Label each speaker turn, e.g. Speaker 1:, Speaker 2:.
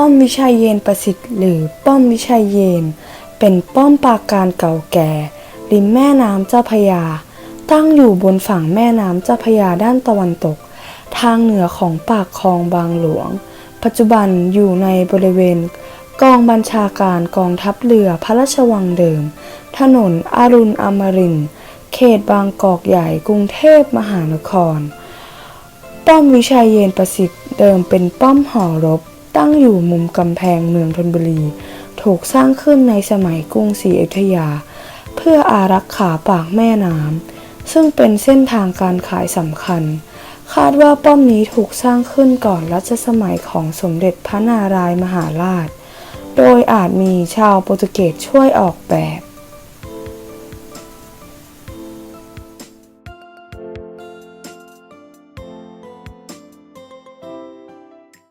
Speaker 1: ป้อมวิชัยเยนประสิทธิ์หรือป้อมวิชัยเยน เป็นป้อมปราการเก่าแก่ ริมแม่น้ำเจ้าพยา ตั้งอยู่บนฝั่งแม่น้ำเจ้าพยาด้านตะวันตก ทางเหนือของปากคลองบางหลวง ปัจจุบันอยู่ในบริเวณ กองบัญชาการกองทัพเรือพระราชวังเดิม ถนนอรุณอมรินเขตบางกอกใหญ่กรุงเทพมหานคร ป้อมวิชัยเยนประสิทธิ์เดิมเป็นป้อมหอรบ ตั้งอยู่มุมกำแพงเมืองธนบุรี ถูกสร้างขึ้นในสมัยกรุงศรีอยุธยา เพื่ออารักขาปากแม่น้ำซึ่งเป็นเส้นทางการขายสำคัญ คาดว่าป้อมนี้ถูกสร้างขึ้นก่อนรัชสมัยของสมเด็จพระนารายมหาราช โดยอาจมีชาวโปรตุเกสช่วยออกแบบ